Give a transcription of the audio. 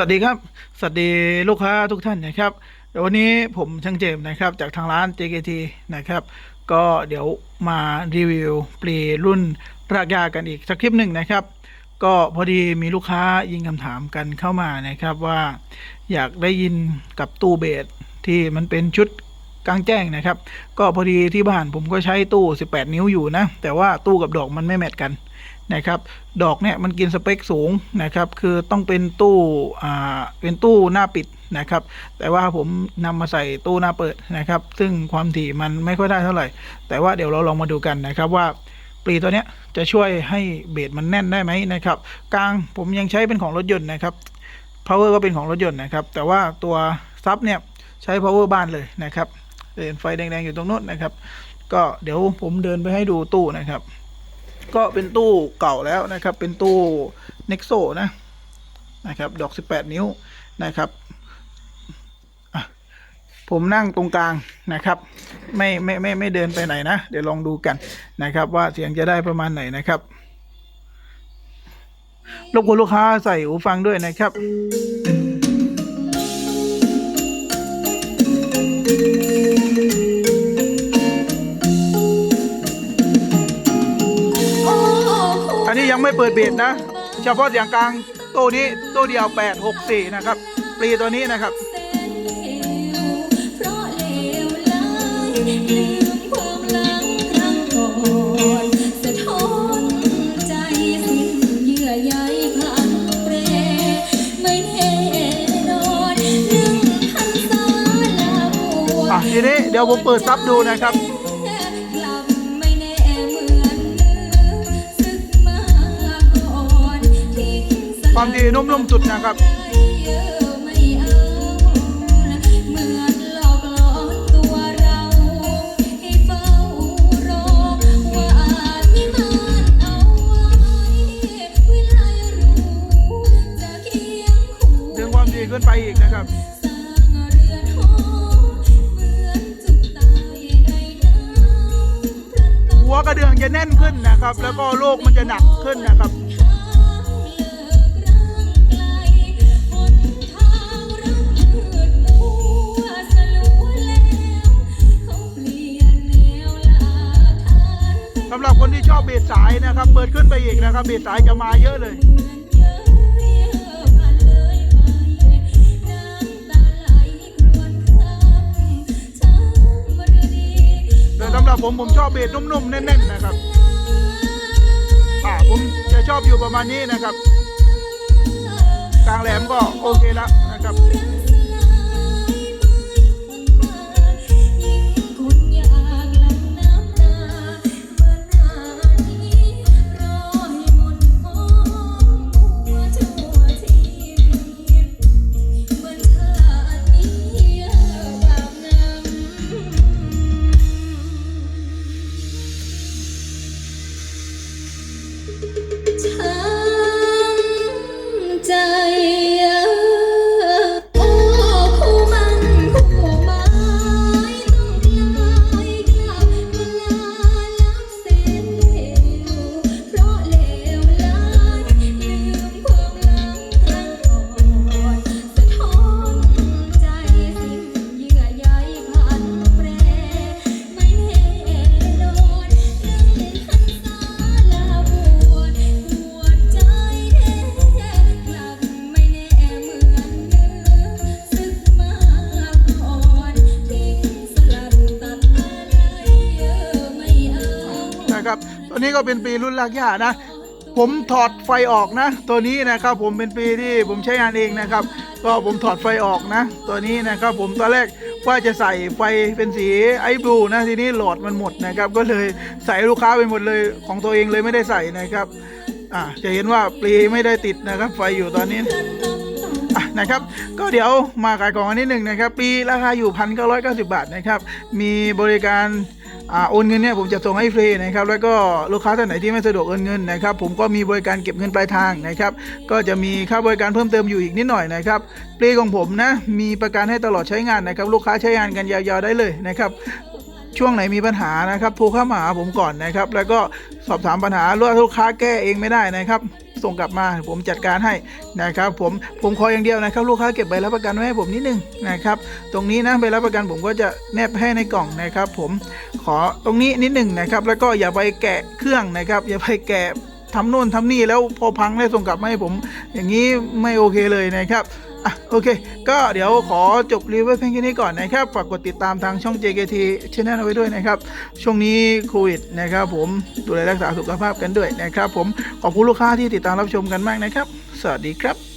วัสดีครับ สวัสดีลูกค้าทุกท่านนะครับเดี๋ยววันนี้ผมช่างเจมส์นะครับ จากทางร้าน JKT นะครับ ก็เดี๋ยวมารีวิวปลีรุ่นรากหญ้ากันอีกสักคลิปหนึ่งนะครับ ก็พอดีมีลูกค้ายิงคำถามกันเข้ามานะครับว่าอยากได้ยินกับตู้เบสที่มันเป็นชุดกลางแจ้งนะครับ ก็พอดีที่บ้านผมก็ใช้ตู้ 18 นิ้วอยู่นะ แต่ว่าตู้กับดอกมันไม่แมทกัน นะครับ ดอกเนี่ยมันกินสเปคสูงนะครับ คือต้องเป็นตู้อ่าเป็นตู้หน้าปิดนะครับ แต่ว่าผมนำมาใส่ตู้หน้าเปิดนะครับ ซึ่งความถี่มันไม่ค่อยได้เท่าไหร่ แต่ว่าเดี๋ยวเราลองมาดูกันนะครับว่าปลีตัวเนี้ยจะช่วยให้เบสมันแน่นได้ไหมนะครับ กลางผมยังใช้เป็นของรถยนต์นะครับ power ก็เป็นของรถยนต์นะครับ แต่ว่าตัวซับเนี่ยใช้ power บ้านเลยนะครับเห็นไฟแดงๆอยู่ตรงโน้นนะครับ ก็เดี๋ยวผมเดินไปให้ดูตู้นะครับ ก็เป็นตู้เก่าแล้วนะครับ เป็นตู้ Nexo นะนะครับดอก 18 นิ้วนะครับผมนั่งตรงกลางนะครับไม่ไม่ไม่ไม่เดินไปไหนนะ เดี๋ยวลองดูกันนะครับ ว่าเสียงจะได้ประมาณไหนนะครับรบกวนลูกค้าใส่หูฟังด้วยนะครับ ยังไม่เปิดเบสนะ เฉพาะเสียงกลางตู้นี้ตู้เดียว 864 นะครับปลีตัวนี้นะครับเพราะเลวร้ายลืมความหลังครั้งก่อนสะท้อนใจสิ้นเยื่อใยพันเปรไม่แน่นอนหนึ่งพันสาลาบวอะทีนี้เดี๋ยวผมเปิดซับดูนะครับ ความดีนุ่มๆสุดนะครับเยอะไม่เอาเหมือนหลอกหลอนตัวเราให้เฝ้ารอว่าอาจมีมันเอาไว้เวลารู้จะเคียงคู่ถึงความดีขึ้นไปอีกนะครับสร้างเรือนหอเหมือนจุดตายในน้ำพลันตกหัวกระเดื่องจะแน่นขึ้นนะครับ แล้วก็โลกมันจะหนักขึ้นนะครับำหรับคนที่ชอบเบสสายนะครับ เปิดขึ้นไปอีกนะครับ เบสสายจะมาเยอะเลยเหมือนเย้ยผ่านเลยไปน้ำตาไหลครวญครำช้ำมรดีแต่สำหรับผมผมชอบเบสนุ่มๆแน่นๆนะครับอ่าผมจะชอบอยู่ประมาณนี้นะครับกลางแหลมก็โอเคแล้วนะครับ นะครับ ตัวนี้ก็เป็นปีรุ่นลากหญ้านะ ผมถอดไฟออกนะ ตัวนี้นะครับผมเป็นปีที่ผมใช้งานเองนะครับ ก็ผมถอดไฟออกนะ ตัวนี้นะครับผมตอนแรกว่าจะใส่ไฟเป็นสีไอ้บลูนะทีนี้หลอดมันหมดนะครับ ก็เลยใส่ลูกค้าไปหมดเลยของตัวเองเลยไม่ได้ใส่นะครับอ่าจะเห็นว่าปลีไม่ได้ติดนะครับ ไฟอยู่ตอนนี้นะครับก็เดี๋ยวมาขายของอันนิดหนึ่งนะครับ ปีราคาอยู่พันเก้าร้อยเก้าสิบาทนะครับ มีบริการ โอนเงินเนี่ยผมจะส่งให้ฟรีนะครับแล้วก็ลูกค้าท่านไหนที่ไม่สะดวกโอนเงินนะครับผมก็มีบริการเก็บเงินปลายทางนะครับก็จะมีค่าบริการเพิ่มเติมอยู่อีกนิดหน่อยนะครับปลีของผมนะมีประกันให้ตลอดใช้งานนะครับลูกค้าใช้งานกันยาวๆได้เลยนะครับช่วงไหนมีปัญหานะครับโทรเข้ามาหาผมก่อนนะครับแล้วก็สอบถามปัญหาลูกค้าแก้เองไม่ได้นะครับ ส่งกลับมา ผมจัดการให้นะครับผมผมขออย่างเดียวนะครับ ลูกค้าเก็บใบรับประกันไว้ให้ผมนิดนึงนะครับ ตรงนี้นะใบรับประกันผมก็จะแนบให้ในกล่องนะครับ ผมขอตรงนี้นิดหนึ่งนะครับ แล้วก็อย่าไปแกะเครื่องนะครับ อย่าไปแกะทำโน่นทำนี่แล้วพอพังได้ส่งกลับมาให้ผม อย่างนี้ไม่โอเคเลยนะครับ อะโอเค ก็เดี๋ยวขอจบรีวิวเพียงแค่นี้ก่อนนะครับ ฝากกดติดตามทางช่อง JKT Channel เอาไว้ด้วยนะครับ ช่วงนี้โควิดนะครับผมดูแลรักษาสุขภาพกันด้วยนะครับผมขอบคุณลูกค้าที่ติดตามรับชมกันมากนะครับ สวัสดีครับ